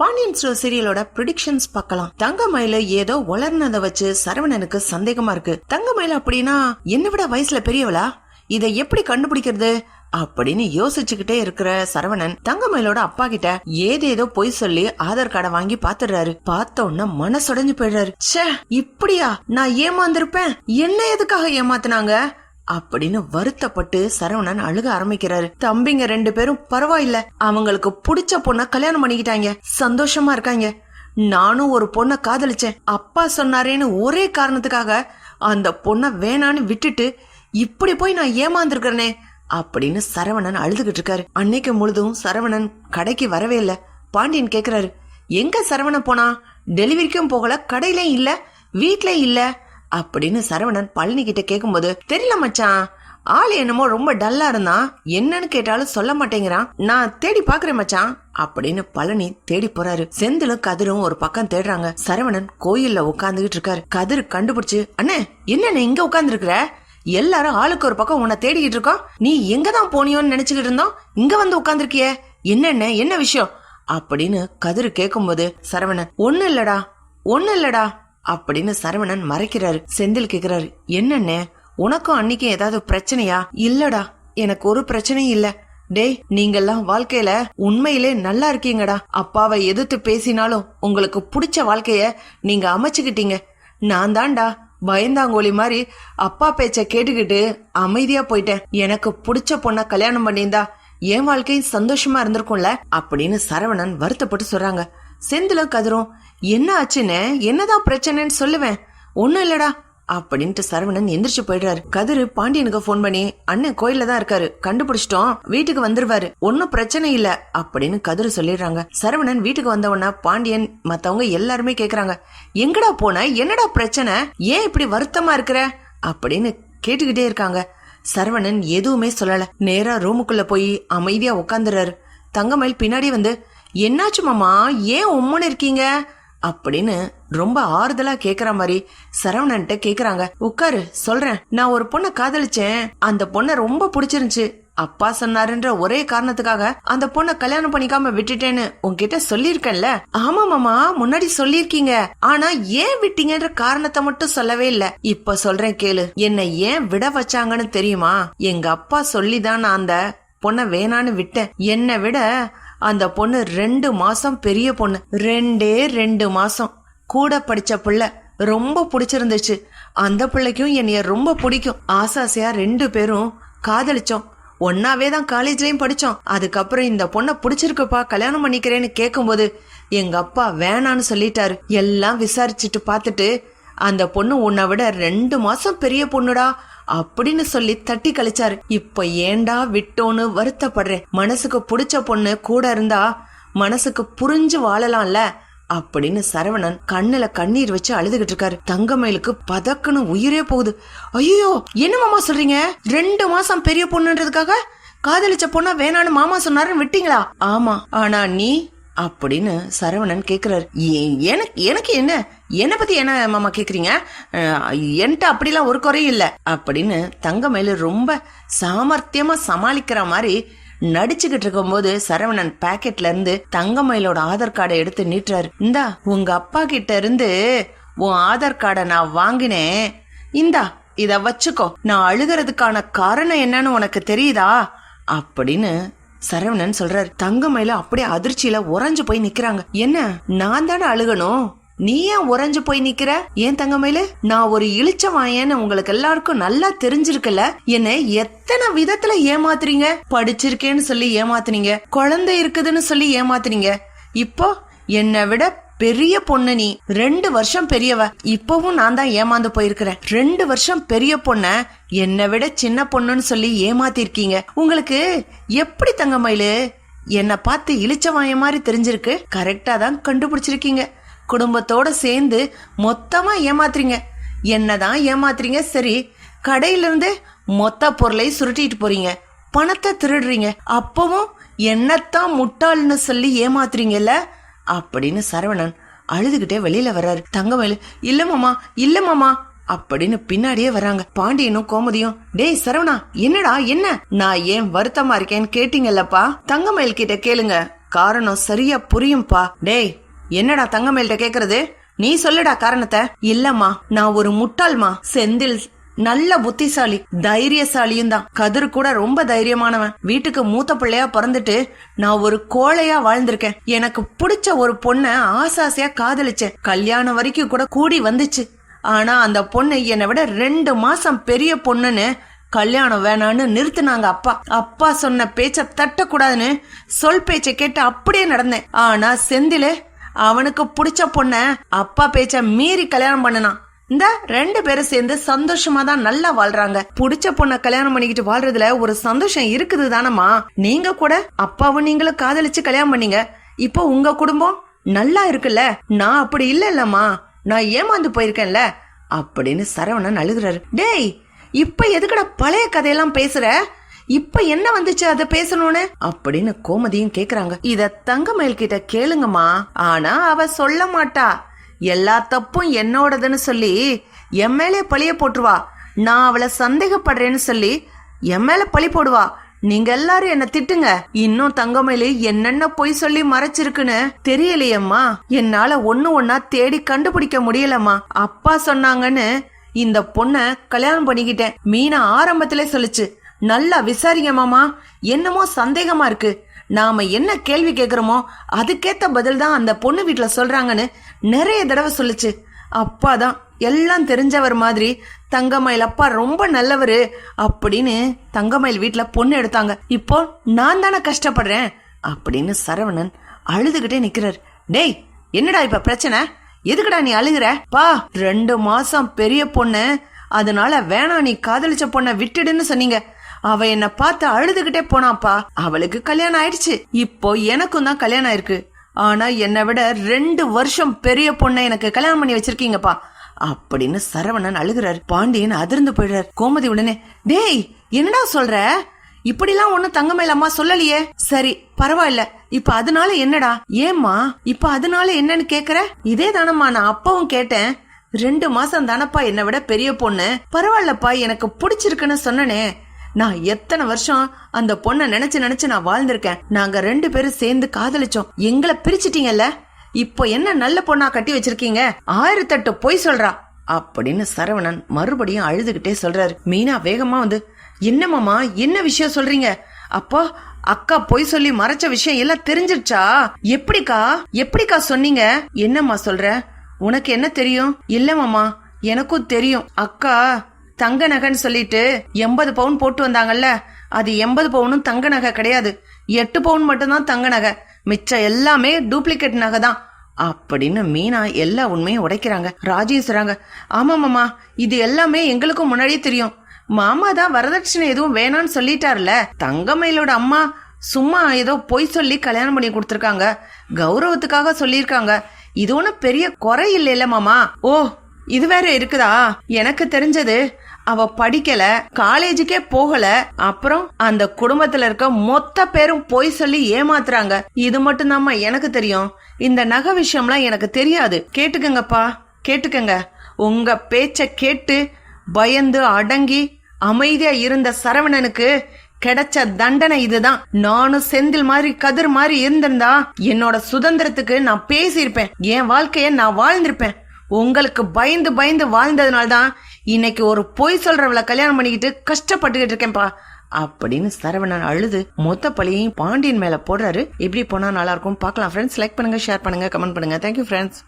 Pandian store சீரியலோட predictions பார்க்கலாம். தங்கமயில ஏதோ வளர்னதை வச்சு சரவணனுக்கு சந்தேகமா இருக்கு. தங்கமயில அப்படின்னா என்னை விட வயசுல பெரியவளா? இதை எப்படி கண்டுபிடிக்கிறது? அப்படின்னு யோசிச்சுக்கிட்டே இருக்கிற சரவணன் தங்கமயிலோட அப்பா கிட்ட ஏதேதோ பொய் சொல்லி ஆதார் கார்டை வாங்கி பாத்துடுறாரு பார்த்த உடனே மனசுடைஞ்சு போயிடுறாரு. ச்சே இப்படியா? நான் ஏமாந்திருப்பேன். என்ன எதுக்காக ஏமாத்துனாங்க? அப்படின்னு வருத்தப்பட்டு சரவணன் அழுக ஆரம்பிக்கிறாரு. தம்பிங்க ரெண்டு பேரும் பரவாயில்ல அவங்களுக்கு பிடிச்ச பொண்ண கல்யாணம் பண்ணிக்கிட்டாங்க சந்தோஷமா இருக்காங்க. நானும் ஒரு பொண்ண காதலிச்சேன். அப்பா சொன்னாரேன்னு ஒரே காரணத்துக்காக அந்த பொண்ண வேணான்னு விட்டுட்டு இப்படி போய் நான் ஏமாந்துருக்கிறனே அப்படின்னு சரவணன் அழுதுகிட்டு இருக்காரு. அன்னைக்கு முழுதும் சரவணன் கடைக்கு வரவே இல்ல. பாண்டியன் கேக்குறாரு எங்க சரவணன் போனா? டெலிவரிக்கும் போகல கடையிலே இல்ல வீட்லயும் இல்லை. அப்படின்னு சரவணன் பழனி கிட்ட கேக்கும்போது தெரியல மச்சான் ஆள் என்னமோ ரொம்ப டல்லா இருந்தான். என்னன்னு கேட்டாலும் சொல்ல மாட்டேங்கிறான். நான் தேடி பாக்குறேன் மச்சான் அப்படின்னு பழனி தேடி போறாரு. செந்திலும் கதிரும் ஒரு பக்கம் தேடுறாங்க. சரவணன் கோயில்ல உட்காந்துகிட்டு இருக்காரு. கதிர் கண்டுபிடிச்சு அண்ணே என்னண்ணே இங்க உட்கார்ந்து இருக்கிற எல்லாரும் ஆளுக்கு ஒரு பக்கம் உன்னை தேடிக்கிட்டு இருக்கோம். நீ எங்க தான் போனியோன்னு நினைச்சுக்கிட்டு இருந்தோம். இங்க வந்து உட்காந்துருக்கிய என்னென்ன என்ன விஷயம்? அப்படின்னு கதிர் கேட்கும்போது சரவணன் ஒண்ணு இல்லடா ஒண்ணு இல்லடா அப்படின்னு சரவணன் மறைக்கிறாரு. செந்தில் கேக்குறாரு என்னண்ணே உனக்கும் அன்னைக்கும் ஏதாவது பிரச்சனையா? இல்லடா எனக்கு ஒரு பிரச்சனையும் இல்ல. டேய் நீங்கெல்லாம் வாழ்க்கையில உண்மையிலே நல்லா இருக்கீங்கடா. அப்பாவை எதிர்த்து பேசினாலும் உங்களுக்கு பிடிச்ச வாழ்க்கைய நீங்க அமைச்சுக்கிட்டீங்க. நான் தான்டா பயந்தாங்கோலி மாதிரி அப்பா பேச்ச கேட்டுக்கிட்டு அமைதியா போயிட்டேன். எனக்கு பிடிச்ச பொண்ண கல்யாணம் பண்ணியிருந்தா என் வாழ்க்கையும் சந்தோஷமா இருந்திருக்கும்ல? அப்படின்னு சரவணன் வருத்தப்பட்டு சொல்றாங்க. செந்திலும் கதிரும் என்ன ஆச்சுன்னு என்னதான் பிரச்சனைன்னு சொல்லுவேன். ஒன்றும் இல்லடா அப்படின்ட்டு சரவணன் எந்திரிச்சு போயிடுறாரு. கதிரு பாண்டியனுக்கு ஃபோன் பண்ணி அண்ணன் கோயில தான் இருக்காரு கண்டுபிடிச்சிட்டோம் வீட்டுக்கு வந்துருவாரு. ஒன்னும் பிரச்சனை இல்ல அப்படின்னு கதிரு சொல்லிடுறாங்க. சரவணன் வீட்டுக்கு வந்தவொடனே பாண்டியன் மத்தவங்க எல்லாருமே கேக்குறாங்க எங்கடா போன? என்னடா பிரச்சனை? ஏன் இப்படி வருத்தமா இருக்கிற? அப்படின்னு கேட்டுக்கிட்டே இருக்காங்க. சரவணன் எதுவுமே சொல்லல. நேரா ரூமுக்குள்ள போய் அமைதியா உட்காந்துறாரு தங்கமயில் பின்னாடி வந்து என்னாச்சு மாமா? ஏன் உம்முன்னு இருக்கீங்க? அப்படின்னு ரொம்ப ஆறுதலா கேக்குற மாதிரி சரவணன்ட்ட கேக்குறாங்க. உட்காரு சொல்றேன். நான் ஒரு பொண்ணை காதலிச்சேன். அந்த பொண்ணை ரொம்ப பிடிச்சிருந்துச்சு. அப்பா சொன்னாருன்ற ஒரே காரணத்துக்காக அந்த பொண்ணை கல்யாணம் பண்ணிக்காம விட்டுட்டேன்னு உன்கிட்ட சொல்லியிருக்கேன்ல? ஆமா மாமா முன்னாடி சொல்லியிருக்கீங்க. ஆனா ஏன் விட்டீங்கன்ற காரணத்தை மட்டும் சொல்லவே இல்ல. இப்ப சொல்றேன் கேளு. என்னை ஏன் விட வச்சாங்கன்னு தெரியுமா? எங்க அப்பா சொல்லிதான் நான் அந்த பொண்ணை வேணான்னு விட்டேன். என்னை விட அந்த பொண்ணு ரெண்டு மாசம் பெரிய பொண்ணு. ரெண்டே ரெண்டு மாசம். கூட படிச்ச பிள்ளை ரொம்ப பிடிச்சிருந்துச்சு. அந்த பிள்ளைக்கும் என்னைய ரொம்ப பிடிக்கும். ஆசாசையா ரெண்டு பேரும் காதலிச்சோம். ஒன்னாவே தான் காலேஜ்லயும் படிச்சோம். அதுக்கப்புறம் இந்த பொண்ணை பிடிச்சிருக்குப்பா கல்யாணம் பண்ணிக்கிறேன்னு கேட்கும்போது எங்க அப்பா வேணான்னு சொல்லிட்டாரு. எல்லாம் விசாரிச்சுட்டு பார்த்துட்டு அந்த பொண்ணு உன்னை விட ரெண்டு மாசம் பெரிய பொண்ணுடா அப்படின்னு சொல்லி தட்டி கழிச்சாரு. இப்ப ஏண்டா விட்டோன்னு வருத்தப்படுறேன். மனசுக்கு பிடிச்ச பொண்ணு கூட இருந்தா மனசுக்கு புரிஞ்சு வாழலாம்ல அப்படின்னு சரவணன் கண்ணுல கண்ணீர் வச்சு அழுதுகிட்டு இருக்காரு. தங்கமயிலுக்கு பதக்குன்னு உயிரே போகுது. ஐயோ என்ன மாமா சொல்றீங்க? ரெண்டு மாசம் பெரிய பொண்ணுன்றதுக்காக காதலிச்ச பொண்ணா வேணான்னு மாமா சொன்னாருன்னு விட்டீங்களா? ஆமா ஆனா நீ அப்படின்னு சரவணன் கேட்குறாரு "ஏ- எனக்கு எனக்கு என்ன? என்னை பத்தி என்ன மாமா கேக்குறீங்க? என்கிட்ட அப்படிலாம் ஒரு குறையும் இல்லை. அப்படின்னு தங்கமயிலு ரொம்ப சாமர்த்தியமா சமாளிக்கிற மாதிரி நடிச்சுக்கிட்டு இருக்கும்போது சரவணன் பாக்கெட்ல இருந்து தங்கமயிலோட ஆதார் கார்டை எடுத்து நீட்டுறாரு. இந்தா உங்க அப்பா கிட்ட இருந்து உன் ஆதார் கார்டை நான் வாங்கினேன். இந்தா இத வச்சுக்கோ. நான் அழுகிறதுக்கான காரணம் என்னன்னு உனக்கு தெரியுதா? அப்படின்னு சரவணன் சொல்றாரு தங்கமயில அப்படியே அதிர்ச்சியில உறைஞ்சு போய் நிக்கிறாங்க. என்ன நான் தானே அழுகணும்? நீ ஏன் உறைஞ்சு போய் நிக்கிற? ஏன் தங்கமயில நான் ஒரு இழிச்ச வாயன்னு உங்களுக்கு எல்லாருக்கும் நல்லா தெரிஞ்சிருக்குல்ல. என்ன எத்தனை விதத்துல ஏமாத்துறீங்க? படிச்சிருக்கேன்னு சொல்லி ஏமாத்துனீங்க. குழந்தை இருக்குதுன்னு சொல்லி ஏமாத்துனீங்க. இப்போ என்னை விட பெரிய பொண்ணு நீ. ரெண்டு வருஷம் பெரியவ. இப்பவும் நான் தான் ஏமாந்து போயிருக்கிறேன். ரெண்டு வருஷம் பெரிய பொண்ண என்னை விட சின்ன பொண்ணுன்னு சொல்லி ஏமாத்திருக்கீங்க. உங்களுக்கு எப்படி தங்கமயிலு என்னை பார்த்து இழிச்சவாய மாதிரி தெரிஞ்சிருக்கு. கரெக்டா தான் கண்டுபிடிச்சிருக்கீங்க. குடும்பத்தோட சேர்ந்து மொத்தமா ஏமாத்துறீங்க. என்னதான் ஏமாத்துறீங்க? சரி கடையில இருந்து மொத்த பொருளையும் சுருட்டிட்டு போறீங்க. பணத்தை திருடுறீங்க. அப்பவும் என்னத்தான் முட்டாள்னு சொல்லி ஏமாத்துறீங்கல்ல? அப்படின்னு சரவணன் அழுதுகிட்டே வெளியில வர்றாரு. தங்கமயில் இல்ல மாமா இல்ல மாமா அப்படின்னு பின்னாடியே வராங்க. பாண்டியனும் கோமதியும் டேய் சரவணா என்னடா என்ன? நான் ஏன் வருத்தமா இருக்கேன்னு கேட்டீங்கல்லப்பா? தங்கமயில் கிட்ட கேளுங்க. காரணம் சரியா புரியும்பா. டேய் என்னடா தங்கமயில்கிட்ட கேக்குறது? நீ சொல்லுடா காரணத்தை. இல்லம்மா நான் ஒரு முட்டாள்மா. செந்தில் நல்ல புத்திசாலி தைரியசாலியும் தான் கதிர் கூட ரொம்ப தைரியமானவன். வீட்டுக்கு மூத்த பிள்ளையா பிறந்துட்டு நான் ஒரு கோழையா வாழ்ந்திருக்கேன். எனக்கு பிடிச்ச ஒரு பொண்ண ஆசாசையா காதலிச்சேன். கல்யாணம் வரைக்கும் கூட கூடி வந்துச்சு. ஆனால் அந்த பொண்ணு என்னை விட ரெண்டு மாசம் பெரிய பொண்ணுன்னு கல்யாணம் வேணான்னு நிறுத்தினாங்க அப்பா. அப்பா சொன்ன பேச்சை தட்டக்கூடாதுன்னு சொல் பேச்சை கேட்டு அப்படியே நடந்தேன். ஆனா செந்திலு அவனுக்கு பிடிச்ச பொண்ண அப்பா பேச்ச மீறி கல்யாணம் பண்ணனான். இந்த ரெண்டு பேரும் சேர்ந்து சந்தோஷமா தான் நல்லா வாழ்றாங்க. புடிச்ச பொண்ண கல்யாணம் பண்ணிக்கிட்டு வாழ்றதுல ஒரு சந்தோஷம் இருக்குது தானம்மா? நீங்க கூட அப்பாவும் நீங்களும் காதலிச்சு கல்யாணம் பண்ணீங்க. இப்போ உங்க குடும்பம் நல்லா இருக்குல்ல? நான் அப்படி இல்ல இல்லம்மா நான் ஏமாந்து போயிருக்கேன்ல அப்படின்னு சரவணன் அழுகுறாரு. டேய் இப்ப எதுக்கட பழைய கதையெல்லாம் பேசுற? இப்ப என்ன வந்துச்சு அத பேசணும்னு? அப்படின்னு கோமதியும் கேக்குறாங்க. இத தங்கமயில் கிட்ட கேளுங்கம்மா. ஆனா அவ சொல்ல மாட்டா. எல்லா தப்பும் என்னோடதுன்னு சொல்லி என் மேலே பழிய போட்டுருவா. நான் அவளை சந்தேகப்படுறேன்னு சொல்லி என் மேல பழி போடுவா. நீங்க எல்லாரும் என்ன திட்டுங்க. இன்னும் தங்கமேலி என்னென்ன பொய் சொல்லி மறைச்சிருக்குன்னு தெரியலையம்மா. என்னால ஒன்னு ஒன்னா தேடி கண்டுபிடிக்க முடியலம்மா. அப்பா சொன்னாங்கன்னு இந்த பொண்ண கல்யாணம் பண்ணிக்கிட்டேன். மீனா ஆரம்பத்திலே சொல்லுச்சு. நல்லா விசாரிங்க மாமா என்னமோ சந்தேகமா இருக்கு. நாம என்ன கேள்வி கேக்குறோமோ அதுக்கேத்த பதில் தான் அந்த பொண்ணு வீட்டில் சொல்றாங்கன்னு நிறைய தடவை சொல்லுச்சு. அப்பா தான் எல்லாம் தெரிஞ்சவர் மாதிரி தங்கமயில் அப்பா ரொம்ப நல்லவர் அப்படின்னு தங்கமயில் வீட்டில் பொண்ணு எடுத்தாங்க. இப்போ நான் தானே கஷ்டப்படுறேன் அப்படின்னு சரவணன் அழுதுகிட்டே நிக்கிறார். டேய் என்னடா இப்ப பிரச்சனை? எதுக்குடா நீ அழுகிற? பா ரெண்டு மாசம் பெரிய பொண்ணு. அதனால வேணாம் நீ காதலிச்ச பொண்ண விட்டுடுன்னு சொன்னீங்க. அவ என்ன பார்த்து அழுதுகிட்டே போனாப்பா. அவளுக்கு கல்யாணம் ஆயிடுச்சு. இப்போ எனக்கும் தான் கல்யாணம் ஆயிருக்கு. ஆனா என்னை விட ரெண்டு வருஷம் பெரிய பொண்ணை எனக்கு கல்யாணம் பண்ணி வச்சிருக்கீங்கப்பா. அப்படின்னு சரவணன் அழுகுறாரு. பாண்டியன் அதிர்ந்து போயிடுறார். கோமதி உடனே டேய் என்னடா சொல்ற? இப்படிலாம் ஒண்ணும் தங்கமேல அம்மா சொல்லலையே. சரி பரவாயில்ல. இப்ப அதனால என்னடா? ஏம்மா இப்ப அதனால என்னன்னு கேக்குற? இதே தானம்மா நான் அப்பவும் கேட்டேன். ரெண்டு மாசம் தானப்பா என்னை விட பெரிய பொண்ணு. பரவாயில்லப்பா எனக்கு பிடிச்சிருக்குன்னு சொன்னனே. நான் எத்தனை வருஷம் அந்த பொண்ணை நினைச்சு நினைச்சு நான் வாழ்ந்திருக்கேன். நாங்க ரெண்டு பேரும் சேர்ந்து காதலிச்சோம். எங்களை பிரிச்சிட்டீங்கல்ல? இப்போ என்ன நல்ல பொண்ணா கட்டி வச்சிருக்கீங்க? ஆயிரத்தெட்டு பொய் சொல்றா. அப்படின்னு சரவணன் மறுபடியும் அழுதுகிட்டே சொல்றாரு. மீனா வேகமா வந்து என்னமாமா என்ன விஷயம் சொல்றீங்க? அப்போ அக்கா பொய் சொல்லி மறைச்ச விஷயம் எல்லாம் தெரிஞ்சிருச்சா? எப்படிக்கா? எப்படிக்கா சொன்னீங்க? என்னம்மா சொல்ற? உனக்கு என்ன தெரியும்? இல்ல மாமா எனக்கும் தெரியும். அக்கா தங்க நகைன்னு சொல்லிட்டு எண்பது பவுன் போட்டு வந்தாங்கல்ல அது எண்பது பவுனும் தங்க நகை கிடையாது. எட்டு பவுன் மட்டும்தான் தங்க நகை. மிச்சம் எல்லாமே டூப்ளிகேட் நகை தான் அப்படின்னு மீனா எல்லா உண்மையும் உடைக்கிறாங்க. ராஜேஸ்வராங்க சொல்றாங்க மாமா இது எல்லாமே எங்களுக்கும் முன்னாடியே தெரியும். மாமா தான் வரதட்சணை எதுவும் வேணாம்னு சொல்லிட்டார்ல. தங்கமயிலோட அம்மா சும்மா ஏதோ பொய் சொல்லி கல்யாணம் பண்ணி கொடுத்துருக்காங்க. கௌரவத்துக்காக சொல்லியிருக்காங்க. இது ஒன்றும் பெரிய குறை இல்லைல்ல மாமா. ஓ இது வேற இருக்குதா? எனக்கு தெரிஞ்சது அவ படிக்கல காலேஜுக்கே போகல அப்புறம் அந்த குடும்பத்துல இருக்க மொத்த பேரும் பொய் சொல்லி ஏமாத்துறாங்க. இது மட்டும் எனக்கு தெரியும். இந்த நகை விஷயம்லாம் எனக்கு தெரியாது. கேட்டுக்கங்கப்பா கேட்டுக்கங்க. உங்க பேச்ச கேட்டு பயந்து அடங்கி அமைதியா இருந்த சரவணனுக்கு கிடைச்ச தண்டனை இதுதான். நானும் செந்தில் மாதிரி கதிர் மாதிரி இருந்திருந்தா என்னோட சுதந்திரத்துக்கு நான் பேசியிருப்பேன். என் வாழ்க்கைய நான் வாழ்ந்திருப்பேன். உங்களுக்கு பயந்து பயந்து வாழ்ந்ததுனால தான் இன்னைக்கு ஒரு பொய் சொல்றவளை கல்யாணம் பண்ணிக்கிட்டு கஷ்டப்பட்டுக்கிட்டு இருக்கேன்ப்பா. அப்படின்னு சரவணன் அழுது மொத்த பழியையும் பாண்டியன் மேல போடுறாரு. எப்படி போனா நல்லா இருக்கும் பார்க்கலாம். ஃப்ரெண்ட்ஸ் லைக் பண்ணுங்க ஷேர் பண்ணுங்க கமெண்ட் பண்ணுங்க. Thank you friends